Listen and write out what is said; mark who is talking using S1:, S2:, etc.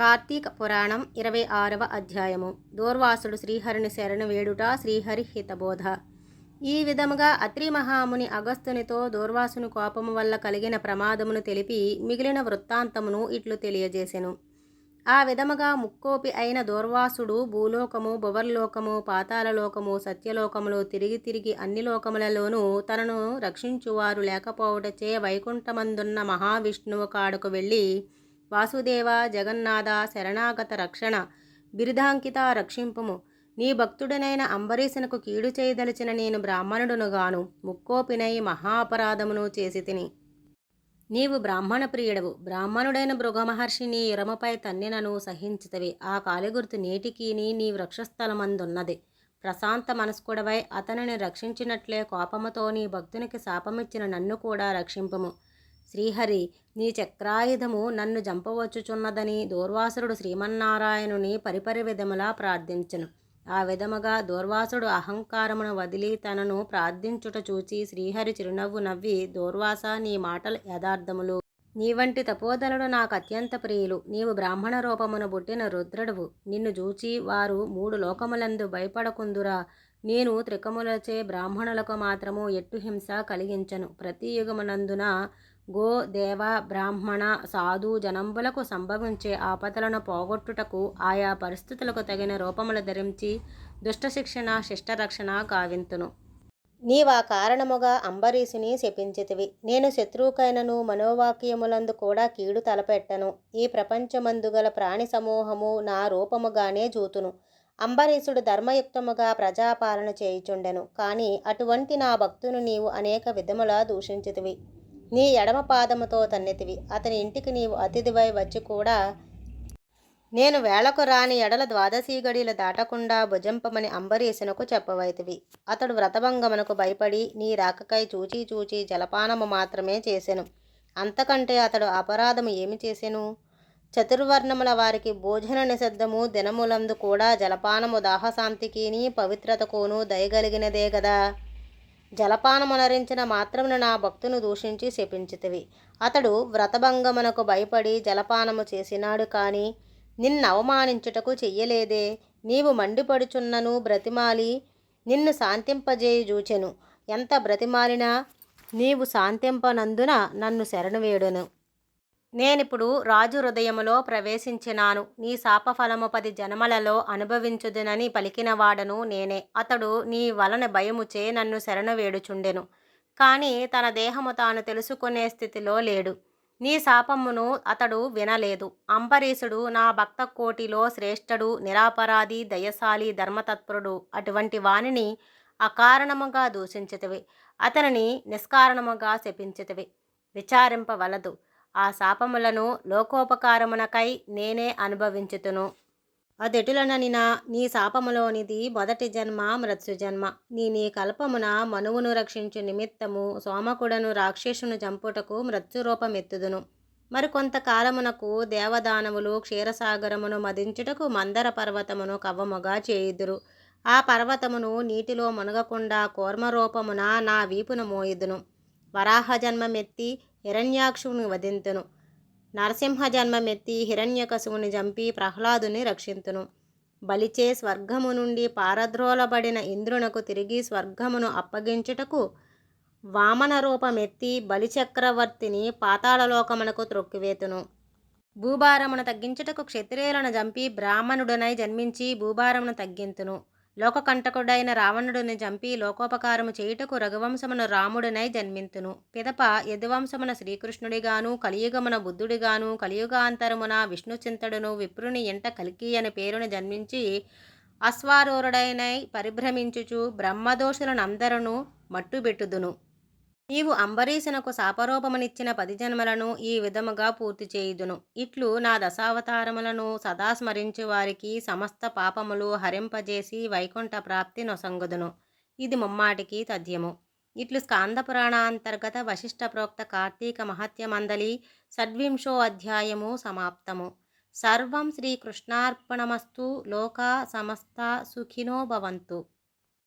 S1: కార్తీక పురాణం ఇరవై ఆరవ అధ్యాయము. దూర్వాసుడు శ్రీహరిని శరణు వేడుట శ్రీహరి హితబోధ ఈ విధముగా అత్రి మహాముని అగస్తునితో దూర్వాసుని కోపము వల్ల కలిగిన ప్రమాదమును తెలిపి మిగిలిన వృత్తాంతమును ఇట్లు తెలియజేసెను. ఆ విధముగా ముక్కోపి అయిన దూర్వాసుడు భూలోకము భువర్లోకము పాతాళలోకము సత్యలోకములు తిరిగి తిరిగి అన్ని లోకములలోనూ తనను రక్షించువారు లేకపోవటచే వైకుంఠమందున్న మహావిష్ణువు కాడకు వెళ్ళి వాసుదేవ జగన్నాథ శరణాగత రక్షణ బిరుదాంకిత రక్షింపుము. నీ భక్తుడనైన అంబరీషునకు కీడు చేయదలిచిన నేను బ్రాహ్మణుడునుగాను ముక్కోపినై మహాపరాధమును చేసి తిని. నీవు బ్రాహ్మణ ప్రియుడవు. బ్రాహ్మణుడైన భృగమహర్షి నీ ఇరమపై తన్నినను సహించితవి. ఆ కాలిగుర్తు నేటికీని నీ వృక్షస్థలమందున్నది. ప్రశాంత మనస్కుడవై అతనిని రక్షించినట్లే కోపముతో నీ భక్తునికి శాపమిచ్చిన నన్ను కూడా రక్షింపము. శ్రీహరి నీ చక్రాయుధము నన్ను చంపవచ్చుచున్నదని దూర్వాసురుడు శ్రీమన్నారాయణుని పరిపరి విధములా ప్రార్థించను. ఆ విధముగా దూర్వాసుడు అహంకారమును వదిలి తనను ప్రార్థించుట చూచి శ్రీహరి చిరునవ్వు నవ్వి దూర్వాస నీ మాటలు యథార్థములు. నీ వంటి తపోదలుడు నాకు అత్యంత ప్రియులు. నీవు బ్రాహ్మణ రూపమును పుట్టిన రుద్రుడువు. నిన్ను చూచి వారు మూడు లోకములందు భయపడకుందురా. నేను త్రికములచే బ్రాహ్మణులకు మాత్రము ఎట్టు హింస కలిగించను. ప్రతి యుగమునందున గో దేవ బ్రాహ్మణ సాధు జనంబులకు సంభవించే ఆపదలను పోగొట్టుటకు ఆయా పరిస్థితులకు తగిన రూపములు ధరించి దుష్టశిక్షణ శిష్టరక్షణ కావింతును. నీవా కారణముగా అంబరీషుని శపించితివి. నేను శత్రువుకైనను మనోవాక్యములందు కూడా కీడు తలపెట్టను. ఈ ప్రపంచమందుగల ప్రాణి సమూహము నా రూపముగానే జూతును. అంబరీషుడు ధర్మయుక్తముగా ప్రజాపాలన చేయుచుండెను. కానీ అటువంటి నా భక్తును నీవు అనేక విధముల దూషించితివి. నీ ఎడమ పాదముతో తన్నెతివి అతని ఇంటికి నీవు అతిథివై వచ్చి కూడా నేను వేళకు రాని ఎడల ద్వాదశీ గడియలు దాటకుండా భుజంపమని అంబరీషునకు చెప్పవైతివి. అతడు వ్రతభంగమునకు భయపడి నీ రాకకై చూచి చూచి జలపానము మాత్రమే చేసెను. అంతకంటే అతడు అపరాధము ఏమి చేసెను? చతుర్వర్ణముల వారికి భోజన నిషిద్ధము దినములందు కూడా జలపానము దాహశాంతికిని పవిత్రతకును దయగలిగినదే గదా? జలపానమునరించిన మాత్రమున నా భక్తును దూషించి శపించితివి. అతడు వ్రతభంగమునకు భయపడి జలపానము చేసినాడు కానీ నిన్ను అవమానించుటకు చెయ్యలేదే. నీవు మండిపడుచున్నను బ్రతిమాలి నిన్ను శాంతింపజేయి జూచెను. ఎంత బ్రతిమాలినా నీవు శాంతింపనందున నన్ను శరణువేడును నేనిప్పుడు రాజు హృదయములో ప్రవేశించినాను. నీ శాపఫలము పది జన్మలలో అనుభవించుదునని పలికినవాడను నేనే. అతడు నీ వలన భయముచే నన్ను శరణ వేడుచుండెను. కానీ తన దేహము తాను తెలుసుకునే స్థితిలో లేడు. నీ శాపమును అతడు వినలేదు. అంబరీషుడు నా భక్త కోటిలో శ్రేష్ఠుడు నిరాపరాధి దయశాలి ధర్మతత్పరుడు అటువంటి వానిని అకారణముగా దూషించితివి. అతనిని నిష్కారణముగా శపించితివి. విచారింపవలదు. ఆ శాపములను లోకోపకారమునకై నేనే అనుభవించుతును. అదెటులననినా నీ శాపములోనిది మొదటి జన్మ మృత్యుజన్మ నీ నీ కల్పమున మనువును రక్షించు నిమిత్తము సోమకుడను రాక్షసును చంపుటకు మృత్యురూపమెత్తుదును మరికొంతకాలమునకు దేవదానవులు క్షీరసాగరమును మదించుటకు మందర పర్వతమును కవ్వముగా చేయుదురు. ఆ పర్వతమును నీటిలో మునగకుండా కూర్మరూపమున నా వీపును మోయుదును. వరాహ జన్మమెత్తి హిరణ్యాక్షుని వధింతును. నరసింహ జన్మమెత్తి హిరణ్యకశువుని చంపి ప్రహ్లాదుని రక్షింతును. బలిచే స్వర్గము నుండి పారద్రోలబడిన ఇంద్రునకు తిరిగి స్వర్గమును అప్పగించుటకు వామన రూపమెత్తి బలిచక్రవర్తిని పాతాళలోకమునకు త్రొక్కివేతును. భూభారమును తగ్గించుటకు క్షత్రియులను చంపి బ్రాహ్మణుడనై జన్మించి భూభారమును తగ్గింతును. లోకకంటకుడైన రావణుడిని చంపి లోకోపకారము చేయుటకు రఘువంశమున రాముడినై జన్మింతును. పిదప యదువంశమున శ్రీకృష్ణుడిగాను కలియుగమున బుద్ధుడిగాను కలియుగాంతరమున విష్ణుచింతడును విప్రుని ఎంట కలికి అని పేరును జన్మించి అశ్వారూరుడైనై పరిభ్రమించుచు బ్రహ్మదోషులనందరను మట్టుబెట్టుదును. నీవు అంబరీషునకు శాపరూపమునిచ్చిన పది జన్మలను ఈ విధముగా పూర్తి చేయుదును. ఇట్లు నా దశావతారములను సదా స్మరించు వారికి సమస్త పాపములు హరింపజేసి వైకుంఠ ప్రాప్తి నొసంగుదును. ఇది ముమ్మాటికి తథ్యము. ఇట్లు స్కాంద పురాణాంతర్గత వశిష్ట ప్రోక్త కార్తీక మహత్యమందలి షడ్వింశో అధ్యాయము సమాప్తము. సర్వం శ్రీకృష్ణార్పణమస్తు లోకా సమస్త సుఖినో భవంతు.